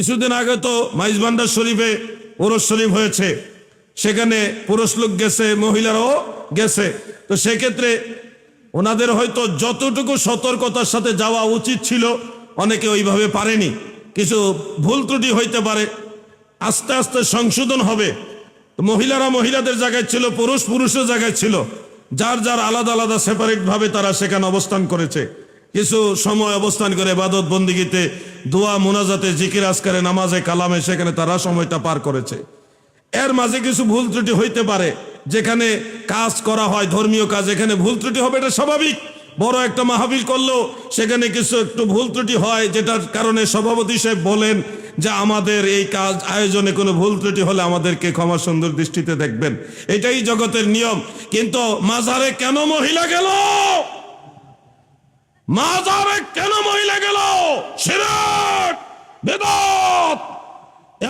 কিছুদিন আগে তো মাইজবান্ডার শরীফে পুরুষ শরীফ হয়েছে। সেখানে পুরুষ লোক গেছে, মহিলারাও গেছে। তো সেক্ষেত্রে ওনাদের হয়তো যতটুকু সতর্কতার সাথে যাওয়া উচিত ছিল, অনেকে ওইভাবে পারেনি। কিছু ভুল ত্রুটি হইতে পারে। আস্তে আস্তে সংশোধন হবে। মহিলারা মহিলাদের জায়গায় ছিল, পুরুষ পুরুষের জায়গায় ছিল। যার যার আলাদা আলাদা সেপারেট ভাবে তারা সেখানে অবস্থান করেছে। কিছু সময় অবস্থান করে বাদত বন্দিগিতে দোয়া, মোনাজাতে জিকির আসকারে নামাজে, কালামে, সেখানে তারা সময়টা পার করেছে। এর মাঝে কিছু ভুল ত্রুটি হইতে পারে, যেখানে কাজ করা হয়, ধর্মীয় কাজ, এখানে ভুল ত্রুটি হবে, এটা স্বাভাবিক। বড় একটা মাহফিল করলেও সেখানে কিছু একটু ভুল ত্রুটি হয়, যেটার কারণে সভাপতি সাহেব বলেন যে আমাদের এই কাজ, আয়োজনে কোনো ভুল ত্রুটি হলে আমাদেরকে ক্ষমা সুন্দর দৃষ্টিতে দেখবেন। এটাই জগতের নিয়ম। কিন্তু মাঝারে কেন মহিলা গেল? মাজারে কেন মহিলা গেল?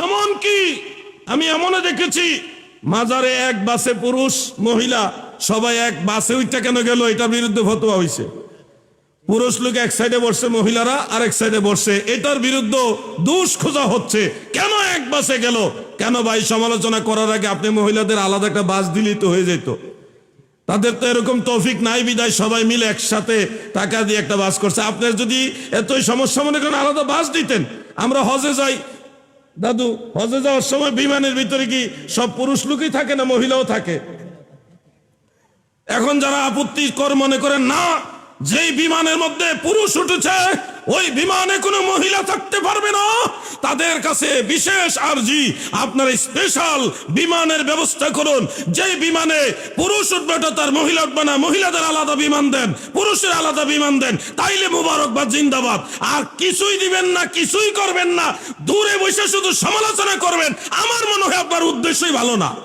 এমন কি? আমি এমনও দেখেছি, মাজারে এক বাসে পুরুষ, মহিলা, সবাই এক বাসে ওইটা কেন গেল? এটার বিরুদ্ধে ফতোয়া হয়েছে পুরুষ লোক এক সাইডে বসছে, মহিলারা আরেক সাইডে বসছে। এটার বিরুদ্ধে দুষ খোঁজা হচ্ছে। কেন এক বাসে গেল? কেন ভাই, সমালোচনা করার আগে আপনি মহিলাদের আলাদা একটা বাস দিলেই তো হয়ে যেত? তাদের তো এরকম তৌফিক নাই, বিদায়, সবাই মিলে একসাথে টাকা দিয়ে একটা বাস করছে। আপনার যদি এতই সমস্যা, মনে করেন আলাদা বাস দিতেন, আমরা হজে যাই। দাদু, হজে যাওয়ার সময় বিমানের ভিতরে কি সব পুরুষ লোকই থাকে না মহিলাও থাকে? এখন যারা আপত্তি কর মনে করেন, না যেই বিমানের মধ্যে পুরুষ উঠেছে, ওই বিমানে কোনো মহিলা থাকতে পারবে না। তাদের কাছে বিশেষ আর্জি। আপনারা স্পেশাল বিমানের ব্যবস্থা করুন। যেই বিমানে পুরুষ উঠবে তার মহিলা উঠবে না। মহিলাদের আলাদা বিমান দেন। পুরুষের আলাদা বিমান দেন। তাইলে মুবারকবাদ জিন্দাবাদ। আর কিছুই দিবেন না, কিছুই করবেন না। দূরে বসে শুধু সমালোচনা করবেন। আমার মনে হয় আপনার উদ্দেশ্যই ভালো না।